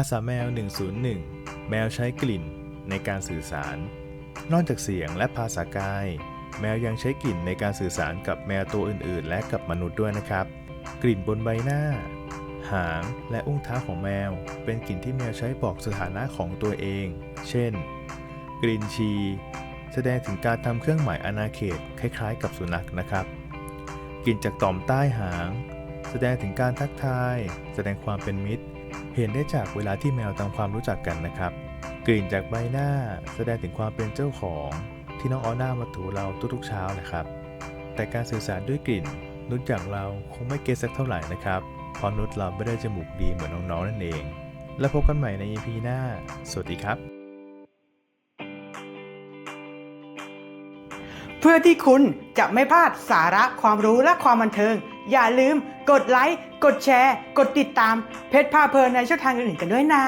ภาษาแมว 101 แมวใช้กลิ่นในการสื่อสาร นอกจากเสียงและภาษากาย แมวยังใช้กลิ่นในการสื่อสารกับแมวตัวอื่น ๆ และกับมนุษย์ด้วยนะครับ กลิ่นบนใบหน้า หางและอุ้งเท้าของแมว เป็นกลิ่นที่แมวใช้บอกสถานะของตัวเอง เช่น กลิ่นชีแสดงถึงการทำเครื่องหมายอาณาเขตคล้ายๆ กับสุนัขนะครับ กลิ่นจากต่อมใต้หาง แสดงถึงการทักทาย แสดงความเป็นมิตร เห็นได้จากเวลาที่แมวทำความรู้จักกันนะครับ กลิ่นจากใบหน้าแสดงถึงความเป็นเจ้าของ ที่น้องออน่ามาถูเราทุกๆเช้านะครับ แต่การสื่อสารด้วยกลิ่น นุชอย่างเราคงไม่เก็ตสักเท่าไหร่นะครับเพราะนุชเราไม่ได้จมูกดีเหมือนน้องๆนั่นเอง แล้วพบกันใหม่ใน EP หน้า สวัสดีครับเพื่อที่คุณจะไม่พลาดสาระความรู้และความบันเทิง อย่าลืมกดไลค์กดแชร์ กดติดตามเพชรพาเพลินในช่องทางอื่นๆกันด้วยนะ